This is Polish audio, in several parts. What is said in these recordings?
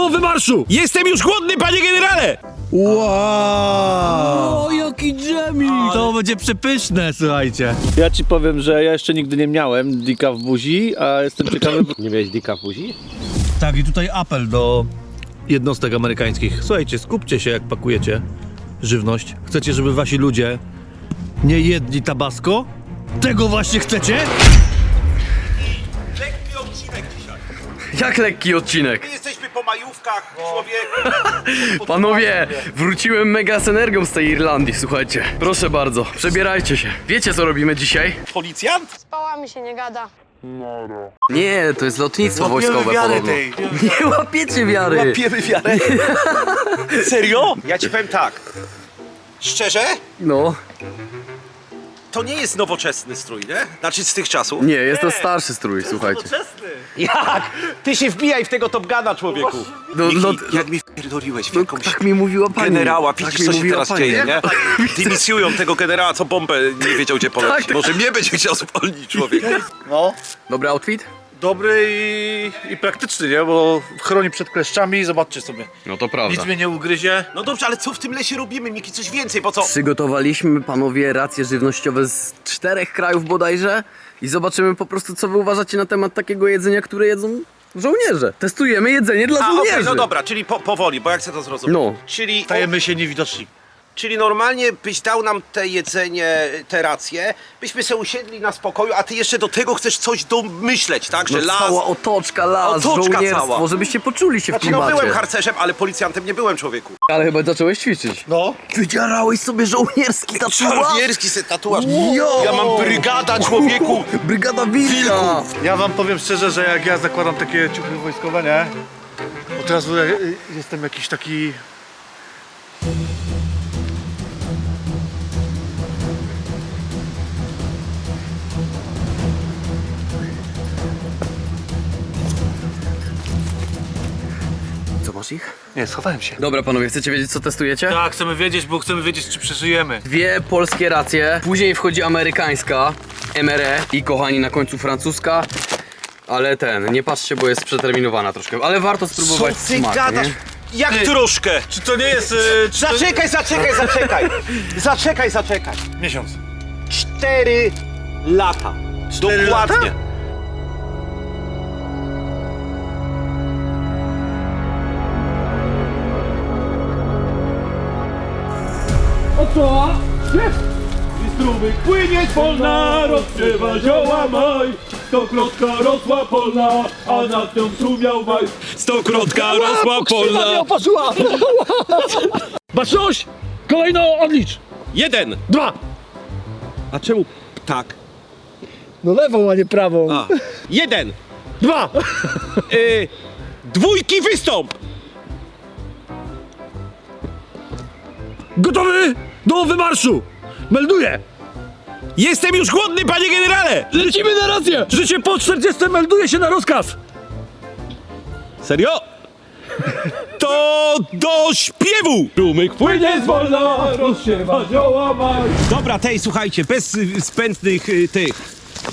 do wymarszu! Jestem już głodny, panie generale! Wow! O, jaki dżemik! To będzie przepyszne, słuchajcie. Ja ci powiem, że ja jeszcze nigdy nie miałem dika w buzi, a jestem ciekawy... bo- Nie miałeś dika w buzi? Tak, i tutaj apel do jednostek amerykańskich. Słuchajcie, skupcie się, jak pakujecie żywność. Chcecie, żeby wasi ludzie nie jedli tabasco? Tego właśnie chcecie? Lekki odcinek dzisiaj. Jak lekki odcinek. My jesteśmy po majówkach, człowieku. Panowie, wróciłem mega z energią z tej Irlandii, słuchajcie. Proszę bardzo, przebierajcie się. Wiecie co robimy dzisiaj? Policjant? Z pałami się nie gada. Nie, to jest lotnictwo wojskowe podobno. Nie łapiecie wiary. Łapiemy wiarę. Serio? Ja ci powiem tak. Szczerze? No, To nie jest nowoczesny strój, nie? Znaczy z tych czasów. nie, jest to starszy strój, słuchajcie. Jak? Ty się wbijaj w tego Top Guna, człowieku. No, Miki, no, jak mi wpierdoliłeś w no, jakąś tak mi mówiła pani. generała. tak Widzisz, mi co się mówiła teraz pani. dzieje, nie? Dymisjują tego generała, co bombę nie wiedział, gdzie polecić. Tak. Może mnie będzie chciał spolnić, człowiek. No, Dobry outfit? dobry i, i praktyczny, nie? Bo chroni przed kleszczami, zobaczcie sobie. No to prawda. Nic mnie nie ugryzie. No dobrze, ale co w tym lesie robimy, Miki? Coś więcej, bo co? Przygotowaliśmy, panowie, racje żywnościowe z czterech krajów bodajże i zobaczymy po prostu, co wy uważacie na temat takiego jedzenia, które jedzą żołnierze. Testujemy jedzenie dla A, okej, żołnierzy. no dobra, czyli po, powoli, bo ja chcę to zrozumieć. No. Czyli, Stajemy się niewidoczni. Czyli normalnie byś dał nam te jedzenie, te racje, byśmy se usiedli na spokoju, a ty jeszcze do tego chcesz coś domyśleć, tak? No Że las... cała otoczka, las, Otoczka żołnierstwo, cała. żebyście poczuli się w Znaczy, no klimacie. byłem harcerzem, ale policjantem nie byłem, człowieku. Ale chyba zacząłeś ćwiczyć. No. Wydzierałeś sobie żołnierski tatuaż. Czarnierski se tatuaż. Jo! Ja mam brygada, człowieku. Brygada Wilka. Ja wam powiem szczerze, że jak ja zakładam takie ciuchy wojskowe, nie? Od razu e, e, jestem jakiś taki... masz ich? Nie, schowałem się. Dobra panowie, chcecie wiedzieć co testujecie? Tak, chcemy wiedzieć, bo chcemy wiedzieć, czy przeżyjemy. Dwie polskie racje, później wchodzi amerykańska, MRE i kochani na końcu francuska. Ale ten, nie patrzcie, bo jest przeterminowana troszkę, ale warto Co spróbować ty smak, gadasz? nie? Jak troszkę? Czy to nie jest... E, czy to... Zaczekaj, zaczekaj, zaczekaj. Zaczekaj, zaczekaj. Miesiąc. Cztery lata. Cztery Dokładnie. lata? Jest! I strumyk płynie polna, rozpiewa zioła maj. Stokrotka rosła polna, a nad nią strumiał maj. Stokrotka rosła polna. Poszła. Baczność! Kolejno odlicz! Jeden. Dwa! A czemu tak? No lewą, a nie prawą. A. Jeden. Dwa! Y, dwójki wystąp. Gotowy do wymarszu! Melduję! Jestem już głodny, panie generale. Lecimy na rację! Życie po 40 melduje się na rozkaz! Serio? To do śpiewu! Strumyk płynie zwolna, rozsiewa zioła maj. Dobra, tej, słuchajcie, bez y, spętnych y, tych.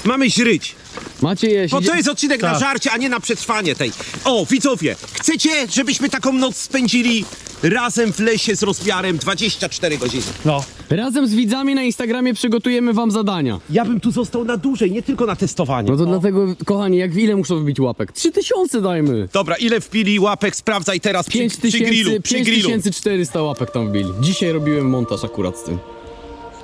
Mamy źryć. Macie jeść. Bo to jest odcinek Tak. na żarcie, a nie na przetrwanie tej. O, widzowie, chcecie, żebyśmy taką noc spędzili razem w lesie z rozmiarem 24 godziny? No. Razem z widzami na Instagramie przygotujemy wam zadania. Ja bym tu został na dłużej, nie tylko na testowanie. No to dlatego, kochani, jak ile muszą wbić łapek? 3000 dajmy. Dobra, ile wpili łapek, sprawdzaj teraz przy, przy grillu, przy grillu. 5400 łapek tam wbili. Dzisiaj robiłem montaż akurat z tym.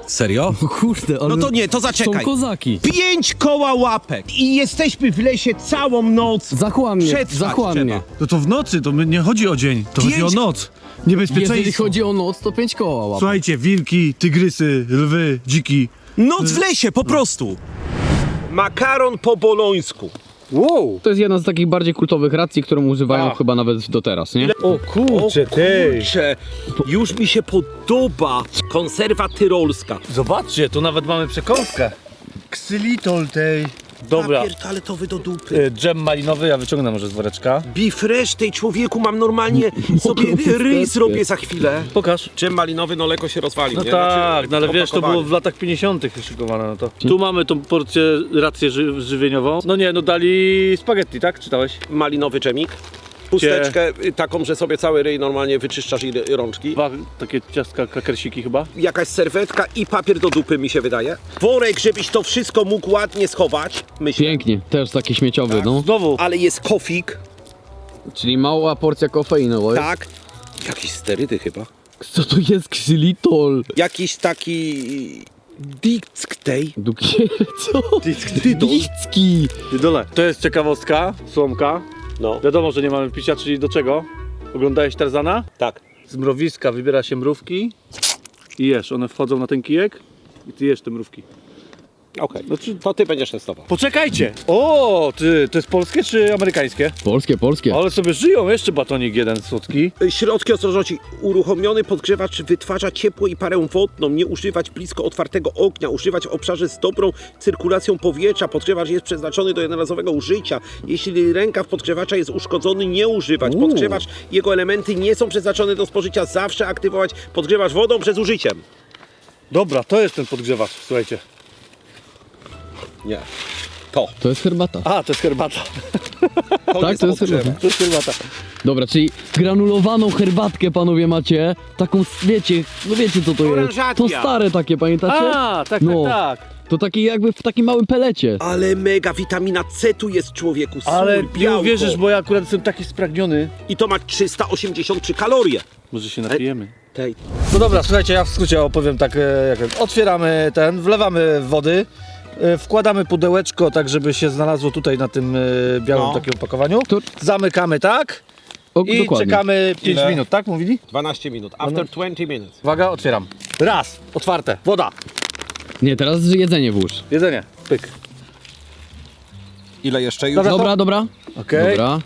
Serio? O kurde, ale... No to nie, to Są zaczekaj. kozaki. Pięć koła łapek i jesteśmy w lesie całą noc. Zachłannie, Przetrwać trzeba. No to w nocy, to my- nie chodzi o dzień, to chodzi o Pięć- noc. Niebezpieczeństwo. Jeżeli chodzi o noc, to 5 koła łapek. Słuchajcie, wilki, tygrysy, lwy, dziki. Noc w lesie, po prostu. Makaron po bolońsku. Wow. To jest jedna z takich bardziej kultowych racji, którą używają A. chyba nawet do teraz, nie? O kurczę, ty! Kurczę, już mi się podoba konserwa tyrolska. Zobaczcie, tu nawet mamy przekąskę. Ksylitol tej. Dobra, Papier toaletowy do dupy. e, dżem malinowy, ja wyciągnę może z woreczka. Bifresh tej człowieku mam normalnie sobie ryj zrobię za chwilę. Pokaż. Dżem malinowy, no lekko się rozwalił, No nie? tak, Znaczy, no ale wiesz, to opakowanie. było w latach 50. szykowane, no to. Tu mamy tą porcję, rację ży żywieniową. No nie, no dali spaghetti, tak? Czytałeś? Malinowy dżemik. Chusteczkę y, taką, że sobie cały ryj normalnie wyczyszczasz i rączki. Dwa takie ciastka, krakersiki chyba. Jakaś serwetka i papier do dupy mi się wydaje. Worek, żebyś to wszystko mógł ładnie schować. Myślę. Pięknie, też taki śmieciowy, no. Znowu. Ale jest kofik, Czyli mała porcja kofeiny, bo jest. tak. Jakieś sterydy chyba. Co to jest ksylitol? Jakiś taki... Dicktej. Dukier, co? Dydol. Dicki! Dole. To jest ciekawostka, słomka. No, Wiadomo, że nie mamy picia, czyli do czego? Oglądałeś Tarzana? tak. Z mrowiska wybiera się mrówki i jesz. One wchodzą na ten kijek i ty jesz te mrówki. Okej, no, czy- to ty będziesz testował. Poczekajcie! O, ty, to jest polskie czy amerykańskie? Polskie, polskie. Ale sobie żyją, jeszcze batonik jeden słodki. Środki ostrożności. Uruchomiony podgrzewacz wytwarza ciepło i parę wodną. Nie używać blisko otwartego ognia. Używać w obszarze z dobrą cyrkulacją powietrza. Podgrzewacz jest przeznaczony do jednorazowego użycia. Jeśli rękaw podgrzewacza jest uszkodzony, nie używać. Podgrzewacz jego elementy nie są przeznaczone do spożycia. Zawsze aktywować podgrzewacz wodą przed użyciem. Dobra, to jest ten podgrzewacz, słuchajcie. Nie. To. To jest herbata. A, to jest herbata. To Tak, to jest herbata. To jest herbata. Dobra, czyli granulowaną herbatkę panowie macie. Taką, wiecie, no wiecie co to jest. To stare takie, pamiętacie? A, tak, No. tak, tak. To takie jakby w takim małym pelecie. Ale mega witamina C tu jest człowieku. Sól, Ale nie białko. uwierzysz, bo ja akurat jestem taki spragniony. I to ma 383 kalorie. Może się napijemy. Tej. No dobra, słuchajcie, ja w skrócie opowiem tak, e, jak otwieramy ten, wlewamy wody, e, wkładamy pudełeczko tak, żeby się znalazło tutaj na tym e, białym No. takim opakowaniu. Zamykamy tak O, i dokładnie. czekamy 5 Ile? minut, tak mówili? 12 minut. After 20 minutes. Uwaga, otwieram. Raz, otwarte, woda, Nie, teraz jedzenie włóż. jedzenie, pyk. Ile jeszcze już? Dobra, to- Dobra, dobra. Okej, Dobra.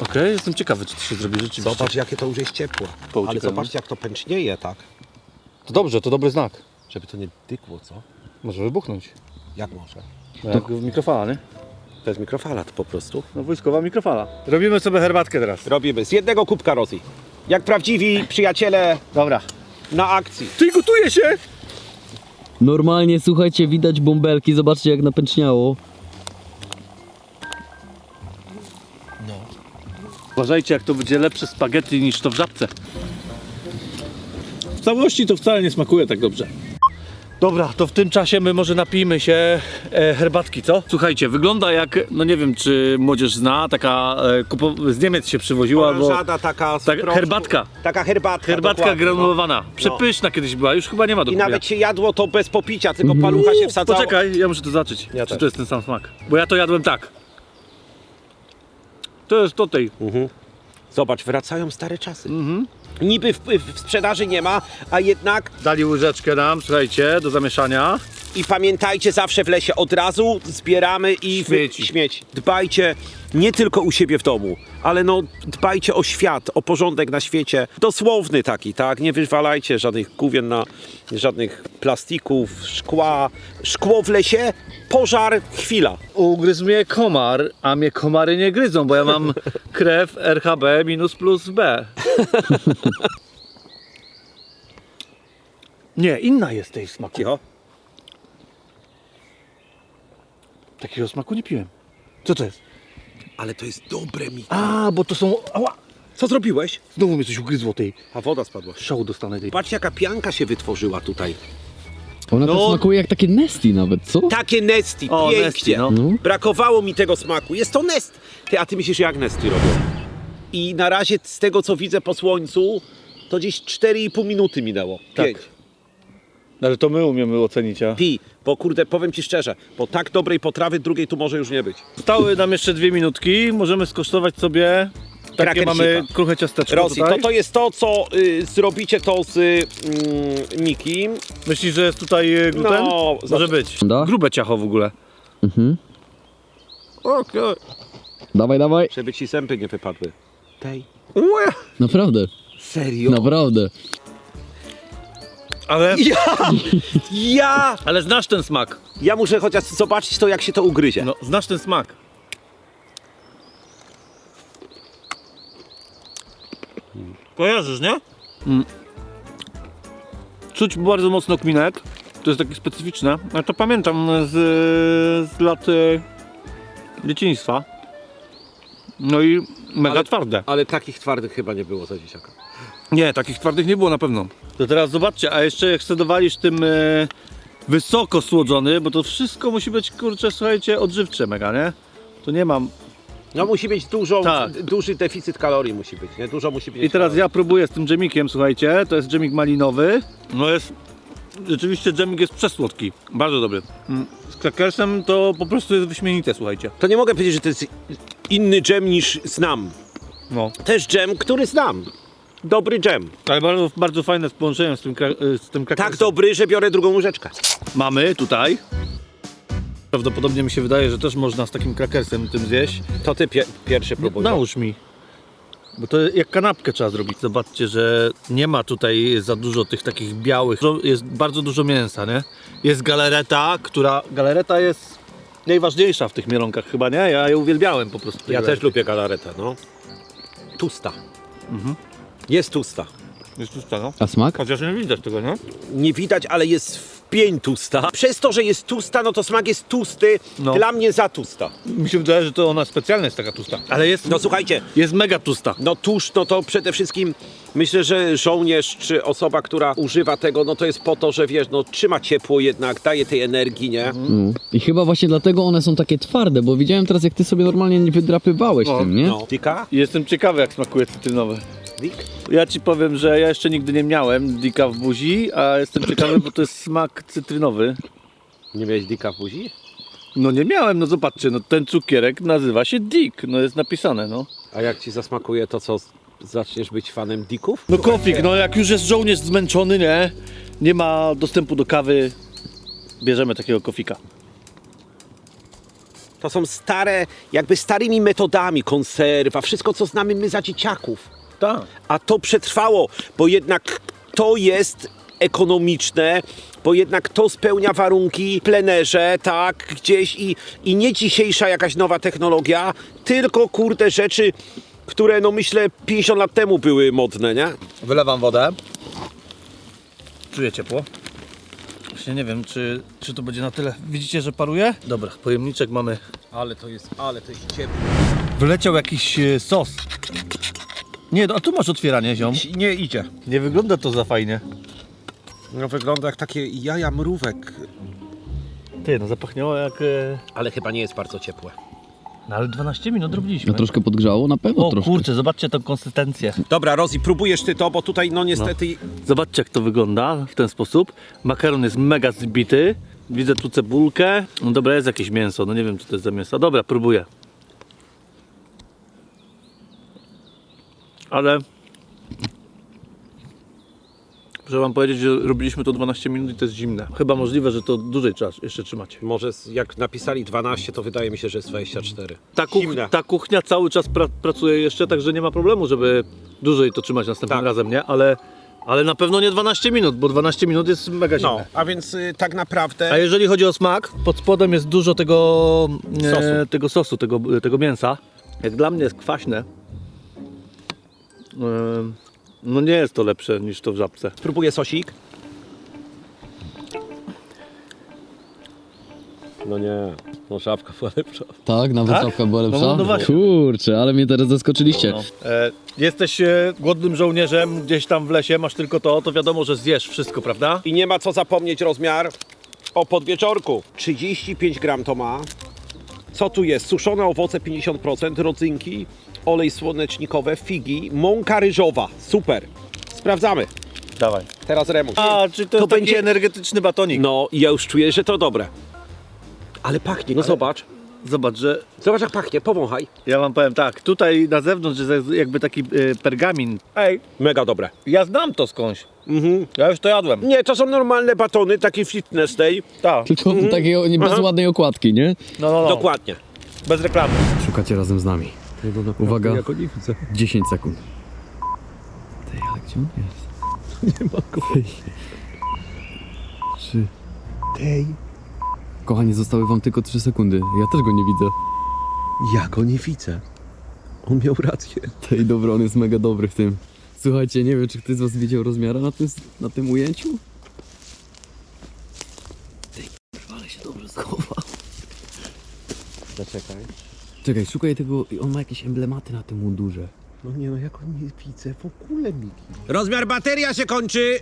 okej, jestem ciekawy, czy to się zrobi rzeczywiście. Zobacz jakie to już jest ciepło. Ale zobaczcie jak to pęcznieje, tak? To dobrze, to dobry znak. Żeby to nie dykło, co? Może wybuchnąć. Jak może? No Jak w mikrofala, nie? To jest mikrofala to po prostu. No wojskowa mikrofala. Robimy sobie herbatkę teraz. Robimy z jednego kubka Rosji. Jak prawdziwi przyjaciele Dobra. na akcji. Ty gotuje się! Normalnie, słuchajcie, widać bąbelki, zobaczcie jak napęczniało. Uważajcie, jak to będzie lepsze spaghetti niż to w żabce. W całości to wcale nie smakuje tak dobrze. Dobra, to w tym czasie my może napijmy się e, herbatki, co? Słuchajcie, wygląda jak, no nie wiem czy młodzież zna, taka e, kupo- z Niemiec się przywoziła, bo Oranżada taka z Tak, proszku. herbatka. Taka herbatka. herbatka dokładnie, granulowana. Przepyszna kiedyś była, już chyba nie ma do No. I kupienia. nawet się jadło to bez popicia, tylko palucha się wsadzało. Poczekaj, ja muszę to zacząć. Ja czy też. to jest ten sam smak? Bo ja to jadłem tak. To jest to tej. Zobacz, wracają stare czasy. Niby w, w sprzedaży nie ma, a jednak Dali łyżeczkę nam, słuchajcie, do zamieszania. I pamiętajcie zawsze w lesie od razu zbieramy i wy- Śmieci. śmieci. Dbajcie nie tylko u siebie w domu, ale no dbajcie o świat, o porządek na świecie. Dosłowny taki, tak? Nie wywalajcie żadnych główien na żadnych plastików, szkła. Szkło w lesie, pożar, chwila. Ugryzł mnie komar, a mnie komary nie gryzą, bo ja mam krew RHB minus plus B. Nie, inna jest tej smaku. Cicho. Takiego smaku nie piłem. Co to jest? Ale to jest dobre mi. A, bo to są... Ała! Co zrobiłeś? Znowu mnie coś ugryzło tej. A woda spadła. Szału dostanę tej. Patrzcie jaka pianka się wytworzyła tutaj. Ona No. też smakuje jak takie nesty nawet, co? Takie nesty, O, pięknie. Nesty, no. No. Brakowało mi tego smaku. Jest to nest. Ty, a ty myślisz jak nesty robią? I na razie z tego co widzę po słońcu, to gdzieś 4,5 minuty minęło. Tak. 5. Ale to my umiemy ocenić, a... Pi, bo kurde, powiem ci szczerze, bo tak dobrej potrawy drugiej tu może już nie być. Stały nam jeszcze dwie minutki, możemy skosztować sobie... Takie Krakersika. mamy kruche ciasteczko Rosji, tutaj. to to jest to, co y, zrobicie to z mm, Miki. Myślisz, że jest tutaj e, gluten? No, Może być. Da? Grube ciacho w ogóle. Mhm. Okej. Dawaj, dawaj. Żeby ci zęby nie wypadły. Tej. Naprawdę, Serio? naprawdę. Ale, Ja! Ja! ale znasz ten smak. Ja muszę chociaż zobaczyć to, jak się to ugryzie. No, znasz ten smak. Kojarzysz, nie? Mm. Czuć bardzo mocno kminek. To jest takie specyficzne. Ja to pamiętam z, z lat e, dzieciństwa. No i mega twarde. Ale takich twardych chyba nie było za dzieciaka. Nie, takich twardych nie było na pewno. To teraz zobaczcie, a jeszcze jak sobie dowalisz tym e, wysoko słodzony, bo to wszystko musi być, kurczę, słuchajcie, odżywcze mega, nie? To nie mam. No musi być dużo, Tak. duży deficyt kalorii musi być, nie? Dużo musi być I teraz kalorii. ja próbuję z tym dżemikiem, słuchajcie, to jest dżemik malinowy. No jest, rzeczywiście dżemik jest przesłodki, bardzo dobry. Mm, Z krakersem to po prostu jest wyśmienite, słuchajcie. To nie mogę powiedzieć, że to jest inny dżem niż znam. No. Też dżem, który znam. Dobry dżem. Ale bardzo, bardzo fajne z połączeniem z tym, kra- y, z tym krakersem. Tak dobry, że biorę drugą łyżeczkę. Mamy tutaj. Prawdopodobnie mi się wydaje, że też można z takim krakersem tym zjeść. To ty pie pierwszy próbuj. Nałóż mi. Bo to jak kanapkę trzeba zrobić. Zobaczcie, że nie ma tutaj za dużo tych takich białych. Jest bardzo dużo mięsa, nie? Jest galereta, która... Galereta jest najważniejsza w tych mielonkach chyba, nie? Ja je uwielbiałem po prostu. Ja też lubię galaretę, no. Tusta. Jest tusta. Jest tusta, no. A smak? Chociaż nie widać tego, nie? Nie widać, ale jest w pień tusta. Przez to, że jest tusta, no to smak jest tłusty. No. Dla mnie za tusta. Mi się wydaje, że to ona specjalnie jest taka tusta. Ale jest... No słuchajcie, Jest mega tusta. no tłuszcz, no to przede wszystkim myślę, że żołnierz czy osoba, która używa tego, no to jest po to, że wiesz, no trzyma ciepło jednak, daje tej energii, nie? No. I chyba właśnie dlatego one są takie twarde, bo widziałem teraz jak ty sobie normalnie nie wydrapywałeś No, tym, nie? No. Dika? Jestem ciekawy, jak smakuje cytrynowy. Dik? Ja ci powiem, że ja jeszcze nigdy nie miałem dika w buzi, a jestem ciekawy, bo to jest smak cytrynowy. Nie miałeś dika w buzi? No nie miałem, no zobaczcie, no ten cukierek nazywa się Dick, no jest napisane, no. A jak ci zasmakuje to, co zaczniesz być fanem dików? No kofik, no jak już jest żołnierz zmęczony, nie, nie ma dostępu do kawy, bierzemy takiego kofika. To są stare, jakby starymi metodami konserwa, wszystko co znamy my za dzieciaków. Tak. A to przetrwało, bo jednak to jest ekonomiczne, bo jednak to spełnia warunki plenerze, tak, gdzieś i, i nie dzisiejsza jakaś nowa technologia, tylko kurde rzeczy, które no myślę 50 lat temu były modne, nie? Wylewam wodę. Czuję ciepło. Właśnie nie wiem, czy, czy to będzie na tyle. Widzicie, że paruje? Dobra, pojemniczek mamy. Ale to jest, ale to jest ciepło. Wyleciał jakiś e, sos. Nie, no, a tu masz otwieranie, ziom. Nie idzie. Nie wygląda to za fajnie. No wygląda jak takie jaja mrówek, Ty, no zapachniało jak... E... ale chyba nie jest bardzo ciepłe. No ale 12 minut robiliśmy. No troszkę podgrzało? Na pewno O troszkę. kurczę, zobaczcie tą konsystencję. Dobra, Rozi, próbujesz ty to, bo tutaj no niestety... Zobaczcie jak to wygląda w ten sposób. Makaron jest mega zbity. Widzę tu cebulkę. No dobra, jest jakieś mięso. No nie wiem, co to jest za mięso. Dobra, próbuję. Ale... Muszę wam powiedzieć, że robiliśmy to 12 minut i to jest zimne. Chyba możliwe, że to dłużej trzeba jeszcze trzymać. Może z- jak napisali 12, to wydaje mi się, że jest 24. Ta, kuch Zimne. ta kuchnia cały czas pra pracuje jeszcze, także nie ma problemu, żeby dłużej to trzymać następnym Tak. razem, nie? Ale, ale na pewno nie 12 minut, bo 12 minut jest mega zimne. No, a więc y, tak naprawdę... A jeżeli chodzi o smak, pod spodem jest dużo tego Sosu. e, tego, sosu tego, tego mięsa. Jak dla mnie jest kwaśne. No nie jest to lepsze niż to w żabce. Spróbuję sosik. No nie, no żabka była lepsza. Tak, nawet Tak? czapka była lepsza? No, no właśnie. Kurczę, ale mnie teraz zaskoczyliście. No. E, jesteś e, głodnym żołnierzem gdzieś tam w lesie, masz tylko to, to wiadomo, że zjesz wszystko, prawda? I nie ma co zapomnieć rozmiar o podwieczorku. 35 gram to ma. Co tu jest? Suszone owoce 50%, rodzynki, olej słonecznikowe, figi, mąka ryżowa. Super. Sprawdzamy. Dawaj. Teraz remus. A, czy to, To taki będzie- energetyczny batonik? No i ja już czuję, że to dobre. Ale pachnie, no zobacz. Zobacz, że Zobacz jak pachnie, powąchaj. ja wam powiem tak, tutaj na zewnątrz jest jakby taki e, pergamin. Ej, Mega dobre. ja znam to skądś. Mhm. Ja już to jadłem. Nie, to są normalne batony, takie fitness day. Tak. Tylko takiego nie bez Aha. ładnej okładki, nie? No, no, no. Dokładnie. Bez reklamy. Szukacie razem z nami. Uwaga, 10 sekund. Ty, ale gdzie on jest? Nie ma go. Trzy. Tej, Kochani, zostały wam tylko 3 sekundy. Ja też go nie widzę. ja go nie widzę. On miał rację. Tej dobra, on jest mega dobry w tym. Słuchajcie, nie wiem, czy ktoś z was widział rozmiara na tym, na tym ujęciu? Tej, ale się dobrze schował. Zaczekaj. Czekaj, szukaj tego, on ma jakieś emblematy na tym mundurze. No nie no, jak on nie widzę w ogóle, Miki. Rozmiar bateria się kończy!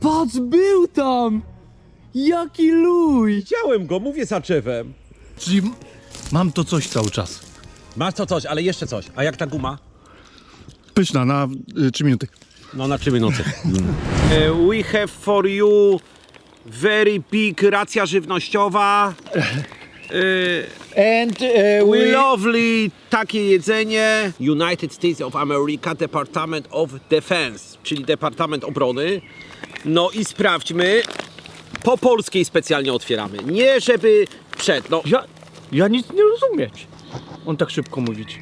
Patrz, był tam! Jaki luj! Widziałem go, mówię za drzewem. Czyli m- mam to coś cały czas. Masz to coś, ale jeszcze coś. A jak ta guma? Pyszna, na y, 3 minuty. No na trzy minuty. E, We have for you very big racja żywnościowa. E, And we lovely takie jedzenie. United States of America Department of Defense, czyli Departament Obrony. No i sprawdźmy. Po polskiej specjalnie otwieramy. Nie żeby przed. No, Ja, ja nic nie rozumieć. On tak szybko mówić.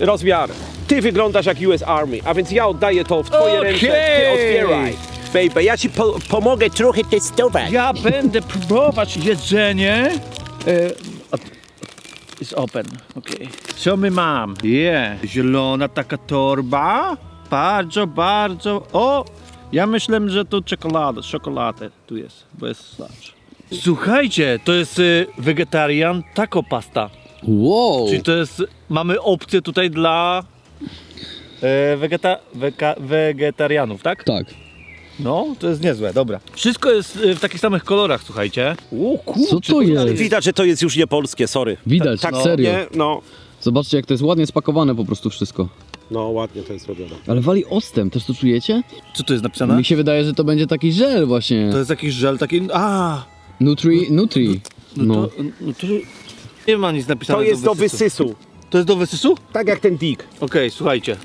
rozmiar. Ty wyglądasz jak US Army, a więc ja oddaję to w twoje Okej. ręce. Ty otwieraj. Baby, ja ci po pomogę trochę testować. Ja będę próbować jedzenie. E, It's open, okej. Co my mam? Yeah. Zielona taka torba. Bardzo, bardzo. O! Ja myślę, że to czekolada, czekoladę tu jest, bo jest starcza. Słuchajcie, to jest y, wegetarian taco pasta. Wow! Czyli to jest, mamy opcję tutaj dla e, wegeta, weka, wegetarianów, tak? Tak. No, to jest niezłe, dobra. Wszystko jest y, w takich samych kolorach, słuchajcie. Co to jest? Widać, że to jest już nie polskie, sorry. Widać, tak, serio. Nie? No, Zobaczcie, jak to jest ładnie spakowane po prostu wszystko. no ładnie to jest robione. Ale wali ostem, też to czujecie? Co tu jest napisane? Mi się wydaje, że to będzie taki żel właśnie. To jest jakiś żel taki. A! Nutri, Nutri. No, No. to. No to nie ma nic napisane. To jest do wysysu. To jest do wysysu? Tak jak ten Dick. Okej, słuchajcie.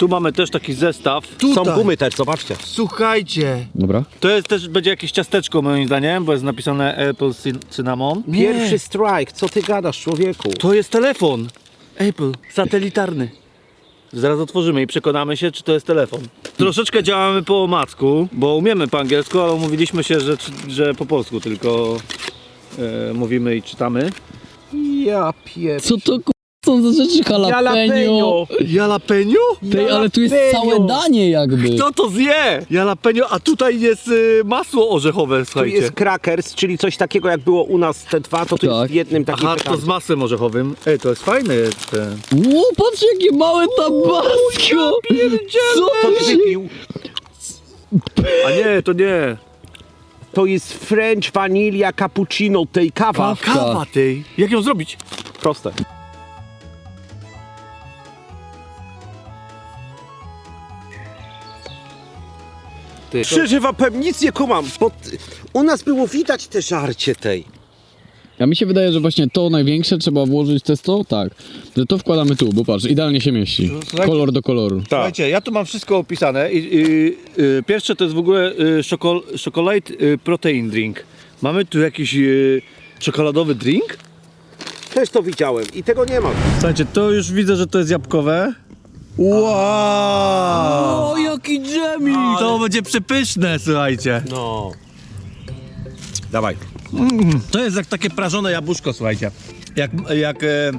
Tu mamy też taki zestaw. Są gumy też, zobaczcie. Słuchajcie. Dobra. To jest też będzie jakieś ciasteczko moim zdaniem, bo jest napisane Apple cyn- Cinnamon. Pierwszy strike, co ty gadasz, człowieku? To jest telefon. Apple, satelitarny. Zaraz otworzymy i przekonamy się, czy to jest telefon. Troszeczkę działamy po omacku, bo umiemy po angielsku, ale umówiliśmy się, że, że po polsku tylko e, mówimy i czytamy. Ja pier... Co to są za rzeczy jalapeno? Jalapeno? Tej, ale tu jest całe danie jakby. Kto to zje? Jalapeno, a tutaj jest y, masło orzechowe, Tu słuchajcie. jest crackers, czyli coś takiego jak było u nas te dwa, to tu jest Tak. w jednym takim Aha, to z masłem orzechowym. Ej, to jest fajne jest. e. Ło, patrz jakie małe tabasco! Co To się... wypił. A nie, to nie. To jest French vanilla cappuccino, tej kawa. Kawa. Kawa tej. Jak ją zrobić? Proste. Ty. Przeżywa pewnie, nic nie kumam, bo t- u nas było widać te żarcie tej. Ja mi się wydaje, że właśnie to największe trzeba włożyć testo, tak. Że to wkładamy tu, bo patrz, idealnie się mieści. słuchajcie- Kolor do koloru. Słuchajcie, ja tu mam wszystko opisane. I, i, y, pierwsze to jest w ogóle y, szokol, chocolate y, protein drink. Mamy tu jakiś y, czekoladowy drink? Też to widziałem i tego nie ma. Słuchajcie, to już widzę, że to jest jabłkowe. Wow! O, jaki dżemik! To będzie przepyszne, słuchajcie. No. Dawaj. To jest jak takie prażone jabłuszko, słuchajcie. Jak, jak, e,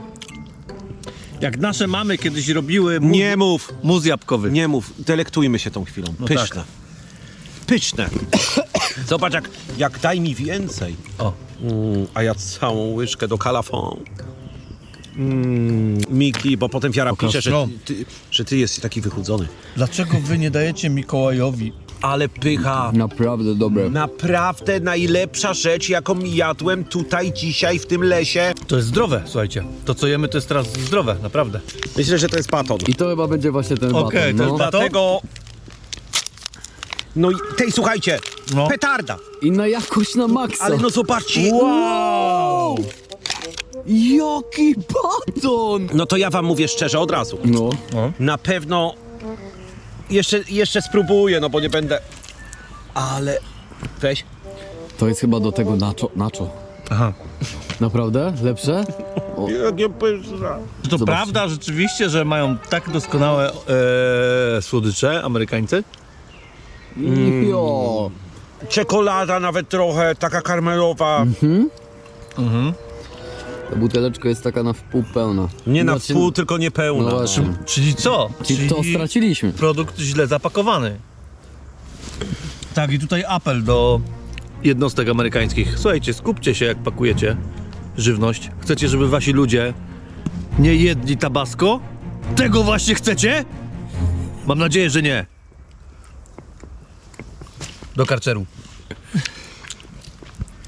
jak nasze mamy kiedyś robiły mus, Nie mów, mus jabłkowy. nie mów, delektujmy się tą chwilą. No Pyszne. tak. Pyszne. Zobacz, jak, jak daj mi więcej. O. Mm, a ja całą łyżkę do kalafon. Mm, Miki, bo potem Wiara pisze, że no. ty, że ty jesteś taki wychudzony. Dlaczego wy nie dajecie Mikołajowi? Ale pycha. Naprawdę dobre. Naprawdę najlepsza rzecz, jaką jadłem tutaj dzisiaj w tym lesie. To jest zdrowe, słuchajcie. To co jemy to jest teraz zdrowe, naprawdę. Myślę, że to jest baton. I to chyba będzie właśnie ten Okej, baton, to no. jest baton? Dlatego... No i tej, słuchajcie, No. petarda. Inna jakość na maksa. Ale no zobaczcie. Wow! Jaki baton! No to ja wam mówię szczerze od razu. No. Na pewno jeszcze, jeszcze spróbuję, no bo nie będę. Ale weź. To jest chyba do tego nacho. nacho. Aha. Naprawdę? Lepsze? Jakie pyszne. To Zobaczcie. prawda rzeczywiście, że mają tak doskonałe e, słodycze Amerykańcy? Mm. Jo. Czekolada nawet trochę, taka karmelowa. Ta buteleczka jest taka na wpół pełna. Nie na Znaczy- wpół, tylko niepełna. No właśnie. Czyli co? Czyli to straciliśmy. produkt źle zapakowany. Tak, i tutaj apel do jednostek amerykańskich. Słuchajcie, skupcie się jak pakujecie żywność. Chcecie, żeby wasi ludzie nie jedli tabasco? Tego właśnie chcecie? Mam nadzieję, że nie. Do karczeru.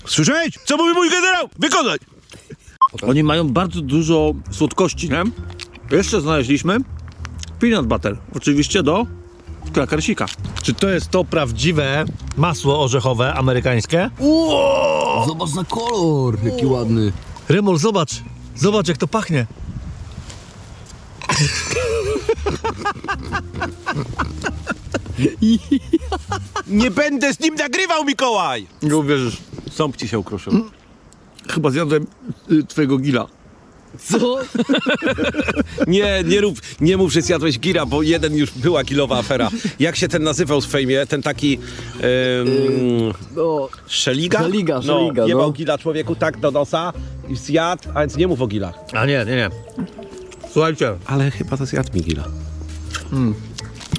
Słyszałeś? Co mówi mój generał? Wykonać! Oni mają bardzo dużo słodkości, nie? Jeszcze znaleźliśmy peanut butter. Oczywiście do krakersika. Czy to jest to prawdziwe masło orzechowe amerykańskie? Uuu! Zobacz na kolor, jaki ładny. Rymol, zobacz! Zobacz jak to pachnie. Nie będę z nim nagrywał, Mikołaj! Nie uwierzysz. Sąb ci się ukruszył. Chyba zjadłem y, twojego gila. Co? Nie, nie rób, nie mów, że zjadłeś gira, bo jeden już była gilowa afera. Jak się ten nazywał w fejmie? Ten taki... Ym, No, Szeliga? Szeliga, no, Szeliga, jebał no. gila człowieku tak do nosa i zjadł, a więc nie mów o gilach. A nie, nie, nie. Słuchajcie, Ale chyba to zjadł mi gila.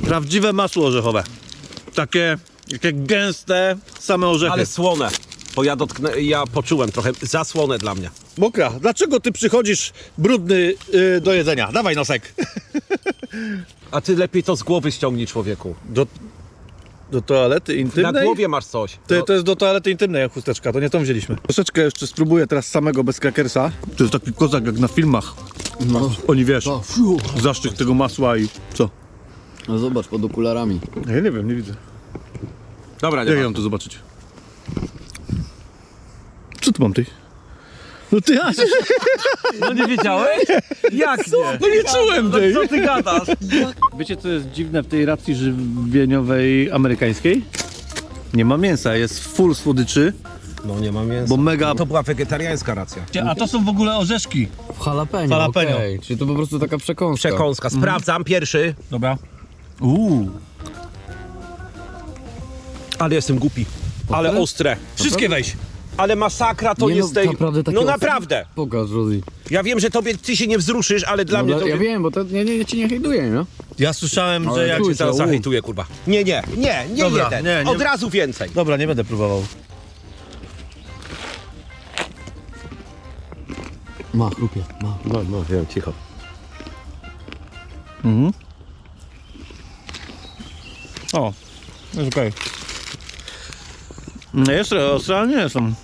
prawdziwe masło orzechowe. Takie, takie gęste, same orzechy. Ale słone, bo ja dotknę, ja poczułem trochę za słone dla mnie. Mokra, dlaczego ty przychodzisz brudny y, do jedzenia? Dawaj nosek. A ty lepiej to z głowy ściągnij człowieku. Do, do toalety Na intymnej? głowie masz coś. To, No, to jest do toalety intymnej jak chusteczka, to nie tą wzięliśmy. Troszeczkę jeszcze spróbuję teraz samego bez krakersa. To jest taki kozak jak na filmach. no. Oni wiesz, zaszczyt tego masła i co? no zobacz, pod okularami. Ja nie wiem, nie widzę. Dobra, nie Jak ma. ja mam to zobaczyć? Co tu mam ty? No ty, a No nie wiedziałeś? Jak nie? no nie czułem tej. Co ty gadasz? Wiecie co jest dziwne w tej racji żywieniowej amerykańskiej? Nie ma mięsa, jest full słodyczy, No nie mam mięsa. bo mega... To była wegetariańska racja. A to są w ogóle orzeszki. W jalapeno, Jalapeno. okej. Czyli to po prostu taka przekąska. Przekąska. Sprawdzam pierwszy, Dobra. Uuu. ale jestem głupi. Ale Ostre? ostre. Wszystkie weź. Ale masakra to Nie jest no, tej... naprawdę takie No naprawdę. Pokaż, Rosie. Ja wiem, że tobie ty się nie wzruszysz, ale dla No, mnie to... ja wiem, bo to nie, nie, ja ci nie hejduję, nie? Ja słyszałem, Ale że jak... tu- Cię zaraz u. zahejtuję, kurwa. Nie, nie, nie, nie Dobra, jeden. nie, nie. Od razu więcej. Dobra, nie będę próbował. Ma, chrupie, ma. No, no, wiem, cicho. O, jest okej. Nie jest ostre, ale nie są.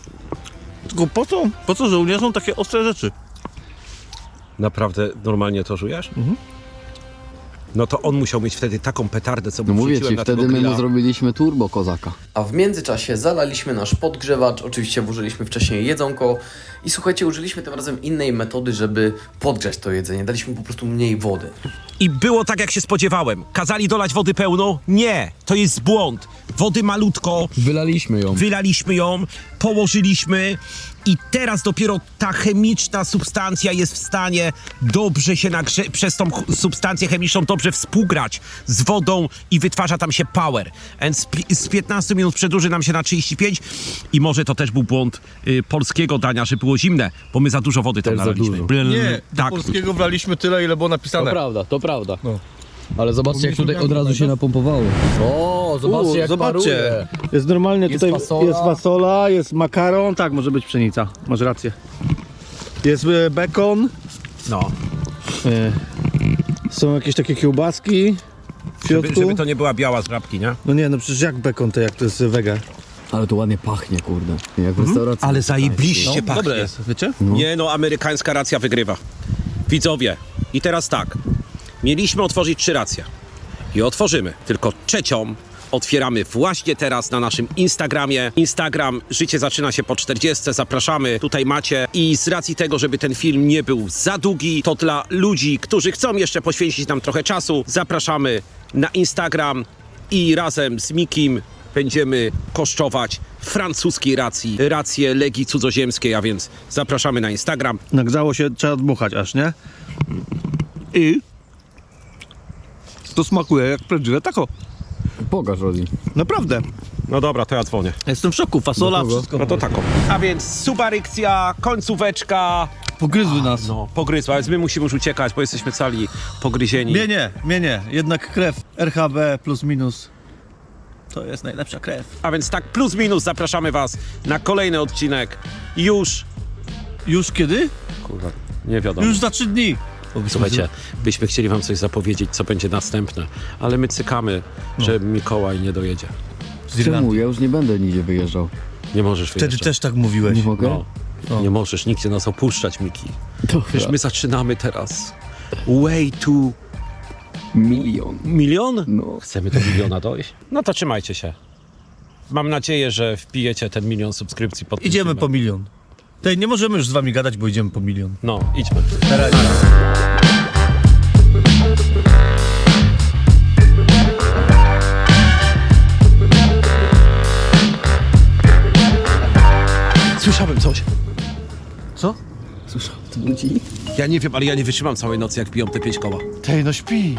Tylko po co, po co żołnierzom takie ostre rzeczy? Naprawdę normalnie to żujesz? Mhm. No to on musiał mieć wtedy taką petardę, co No mówię ci, na wtedy my mu zrobiliśmy turbo kozaka. A w międzyczasie zalaliśmy nasz podgrzewacz, oczywiście włożyliśmy wcześniej jedzonko i słuchajcie, użyliśmy tym razem innej metody, żeby podgrzać to jedzenie. Daliśmy po prostu mniej wody. I było tak, jak się spodziewałem. Kazali dolać wody pełno? Nie, to jest błąd. Wody malutko, Wylaliśmy ją. wylaliśmy ją, położyliśmy i teraz dopiero ta chemiczna substancja jest w stanie dobrze się nagrze- przez tą ch- substancję chemiczną dobrze współgrać z wodą i wytwarza tam się power. Więc z pi- z 15 minut przedłuży nam się na 35 i może to też był błąd y, polskiego dania, że było zimne, bo my za dużo wody tam Też za nalaliśmy. dużo. Bl- Nie, do tak. polskiego wlaliśmy tyle, ile było To napisane. prawda, to prawda. No. Ale zobaczcie, jak tutaj od razu się napompowało. O, zobaczcie, jak paruje. Jest normalnie Jest tutaj fasola. jest fasola, jest makaron, tak może być pszenica, masz rację. Jest e, bekon, No, e, są jakieś takie kiełbaski w żeby, środku. żeby to nie była biała z żabki, nie? No nie, no przecież jak bekon to jak to jest wege? Ale to ładnie pachnie, kurde. Jak w restauracji. Ale zajebliście pachnie. Dobre jest, wiecie? Nie no, amerykańska racja wygrywa. Widzowie, i teraz tak. Mieliśmy otworzyć trzy racje. I otworzymy. Tylko trzecią otwieramy właśnie teraz na naszym Instagramie. Instagram Życie zaczyna się po 40. Zapraszamy. Tutaj macie. I z racji tego, żeby ten film nie był za długi, to dla ludzi, którzy chcą jeszcze poświęcić nam trochę czasu, zapraszamy na Instagram i razem z Mikim będziemy kosztować francuskiej racji, rację Legii Cudzoziemskiej, a więc zapraszamy na Instagram. Nagrzało się, trzeba dmuchać aż, nie? I to smakuje jak prawdziwe tako. Pokaż, Rosie. Naprawdę. No dobra, to ja dzwonię. Jestem w szoku, fasola, kogo? wszystko. No to taką. A więc subarykcja, końcóweczka, Pogryzły nas. no pogryzła, więc my musimy już uciekać, bo jesteśmy cali pogryzieni. Mnie nie, mnie nie. Jednak krew RHB plus minus. To jest najlepsza krew. A więc tak plus minus zapraszamy was na kolejny odcinek już, Już kiedy? kurwa, nie wiadomo. Już za trzy dni. Słuchajcie, byśmy chcieli wam coś zapowiedzieć, co będzie następne, ale my cykamy, że Mikołaj nie dojedzie. Z Irlandii. Ja już nie będę nigdzie wyjeżdżał. Nie możesz Wtedy wyjeżdżać. też tak mówiłeś. Nie mogę? No, No. nie możesz nigdzie nas opuszczać, Miki. Dobra. Wiesz, my zaczynamy teraz way to Milion. milion? No. Chcemy do miliona dojść? No to trzymajcie się. Mam nadzieję, że wpijecie ten milion subskrypcji pod tym Idziemy filmem. po milion. Tej nie możemy już z wami gadać, bo idziemy po milion. No, idźmy. Teraz. Słyszałem coś. Co? Słyszał, to ludzi? Ja nie wiem, ale ja nie wytrzymam całej nocy, jak piją te pięć koła. Tej, no śpi.